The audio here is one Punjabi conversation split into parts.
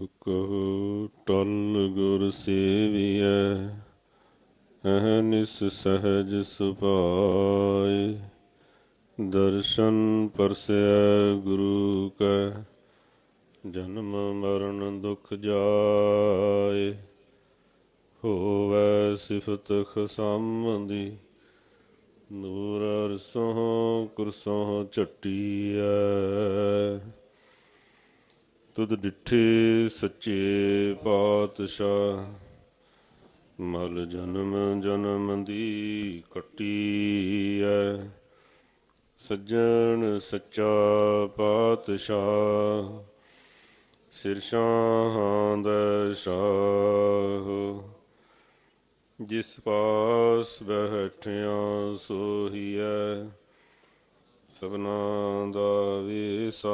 ਕਹੋ ਟਲ ਗੁਰ ਸੇਵੀਐ ਅਹਨਿਸ ਸਹਜ ਸੁਭਾਏ। ਦਰਸ਼ਨ ਪਰਸੈ ਗੁਰੂ ਕੈ, ਜਨਮ ਮਰਨ ਦੁਖ ਜਾਏ। ਹੋਵੈ ਸਿਫਤ ਖਸਮਦੀ ਨੂਰ ਅਰਸੋਂ ਕੁਰਸੋਂ ਝਟੀਐ। ਤੁਧ ਡਿਠੇ ਸੱਚੇ ਪਾਤਸ਼ਾਹ। ਮਲ ਜਨਮ ਜਨਮ ਦੀ ਕੱਟੀ ਐ। ਸੱਜਣ ਸੱਚਾ ਪਾਤਸ਼ਾਹ, ਸਿਰ ਸ਼ਾਹਾਂ ਦਾ ਸ਼ਾਹ। ਜਿਸ ਪਾਸ ਬੈਠਿਆ ਸੋਹੀਐ ਸਭਨਾ ਦਾ ਵਿਸਾਹ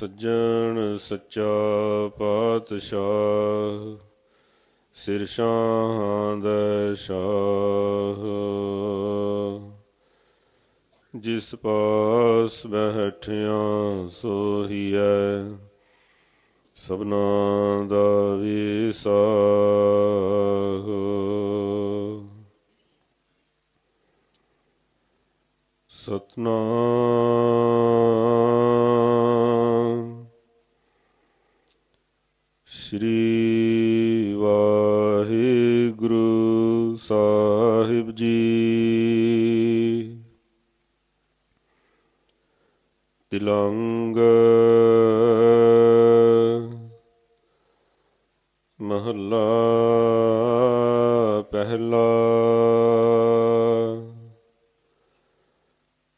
ਸੱਜਣ ਸੱਚਾ ਪਾਤਸ਼ਾਹ, ਸਿਰ ਸ਼ਾਹਾਂ ਦਾ ਸ਼ਾਹ। ਜਿਸ ਪਾਸ ਬੈਠਿਆ ਸੋਹੀਐ, ਸਭਨਾ ਦਾ ਵਿਸਾਹ। ਸਤਨਾਮ ਸ੍ਰੀ ਵਾਹਿਗੁਰੂ ਸਾਹਿਬ ਜੀ। ਤਿਲੰਗ ਮਹੱਲਾ ਪਹਿਲਾ।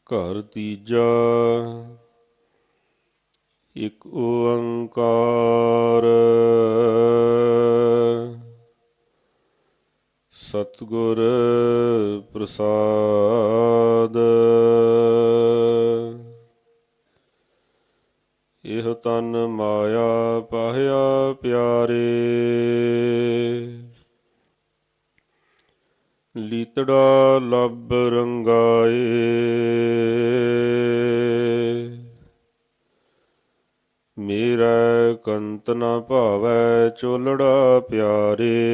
ਘਰ ਤੀਜਾ। ਇੱਕ ਓੰਕਾਰ ਸਤਿਗੁਰ ਪ੍ਰਸਾਦ। ਇਹ ਤਨ ਮਾਇਆ ਪਾਹਿਆ ਪਿਆਰੇ। ਲੀਤੜਾ ਲੱਭ ਰੰਗਾਏ। ਮੇਰਾ ਕੰਤ ਨ ਭਾਵੈ ਚੋਲੜਾ ਪਿਆਰੇ।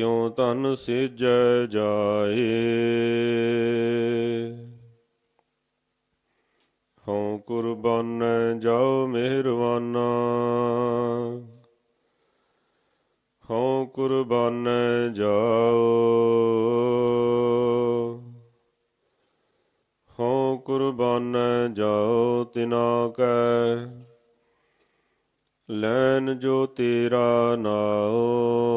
ਕਿਉ ਤਨ ਸਿਜੈ ਜਾਏ? ਹਉ ਕੁਰਬਾਨੈ ਜਾਓ ਮਿਹਰਵਾਨਾ ਹਉ ਕੁਰਬਾਨ ਜਾਓ। ਹਉ ਕੁਰਬਾਨ ਜਾਓ ਤਿਨਾ ਕੈ। ਲੈਨ ਜੋ ਤੇਰਾ ਨਾਓ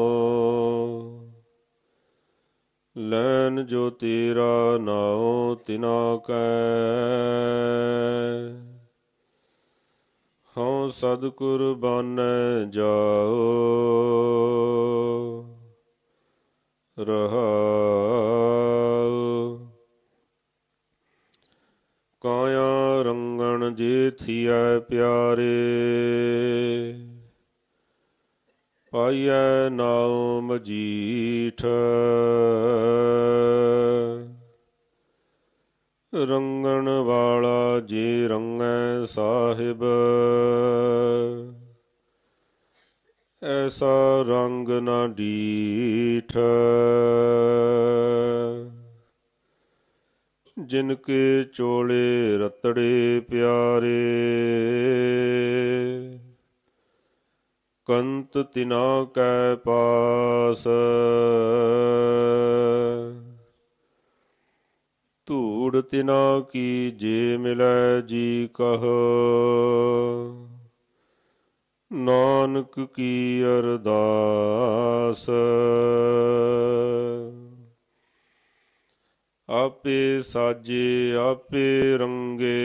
ਲੈਨ ਜੋ ਤੇਰਾ ਨਾਉ ਤਿਨਾ ਕੈ। ਹਉ ਸਦ ਕੁਰਬਾਨੈ ਜਾਓ। ਰਹਾਉ। ਕਾਇਆ ਰੰਗਣ ਜੇ ਥੀਐ ਪਿਆਰੇ। ਪਾਈਐ ਨਾਉ ਮਜੀਠ ਰੰਗਣ ਵਾਲਾ ਜੇ ਰੰਗੈ ਸਾਹਿਬ, ਐਸਾ ਰੰਗ ਨਾ ਡੀਠ। ਜਿਨ ਕੇ ਚੋਲੇ ਰਤੜੇ ਪਿਆਰੇ ਕੰਤ ਤਿਨਾ ਕੈ ਪਾਸ। ਧੂੜ ਤਿਨਾ ਕੀ ਜੇ ਮਿਲੈ ਜੀ ਕਹ। ਨਾਨਕ ਕੀ ਅਰਦਾਸ। ਆਪੇ ਸਾਜੇ, ਆਪੇ ਰੰਗੇ।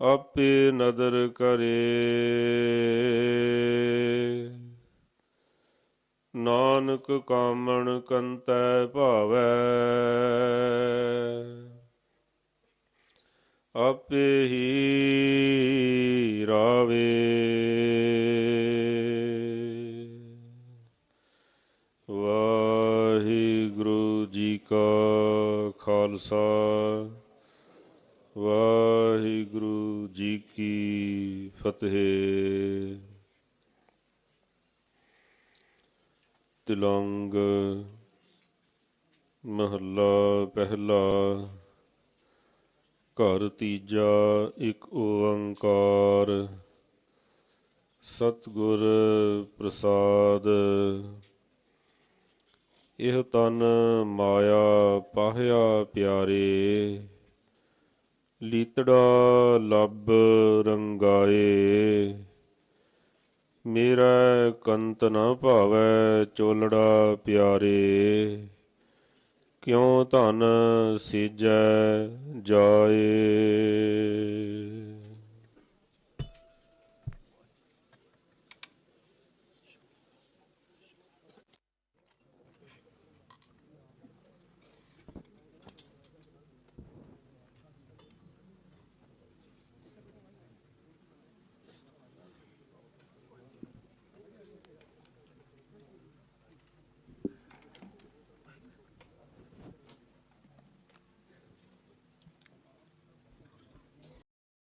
ਆਪੇ ਨਦਰ ਕਰੇ। ਨਾਨਕ ਕਾਮਣ ਕੰਤੈ ਭਾਵੈ। ਆਪੇ ਹੀ ਰਾਵੇ। ਵਾਹਿਗੁਰੂ ਜੀ ਕਾ ਖਾਲਸਾ ਵਾਹਿਗੁਰੂ ਜੀ ਕੀ ਫਤਿਹ ਤਿਲੰਗ, ਮਹੱਲਾ ਪਹਿਲਾ, ਘਰ ਤੀਜਾ, ਇੱਕ ਓੰਕਾਰ, ਸਤਿਗੁਰ ਪ੍ਰਸਾਦ। ਇਹ ਤਨ ਮਾਇਆ ਪਾਹਿਆ ਪਿਆਰੇ, ਲੀਤੜਾ ਲੱਭ ਰੰਗਾਏ। ਮੇਰਾ ਕੰਤ ਨਾ ਭਾਵੈ ਚੋਲੜਾ ਪਿਆਰੇ ਕਿਉ ਧਨ ਸੀਜੈ ਜਾਏ?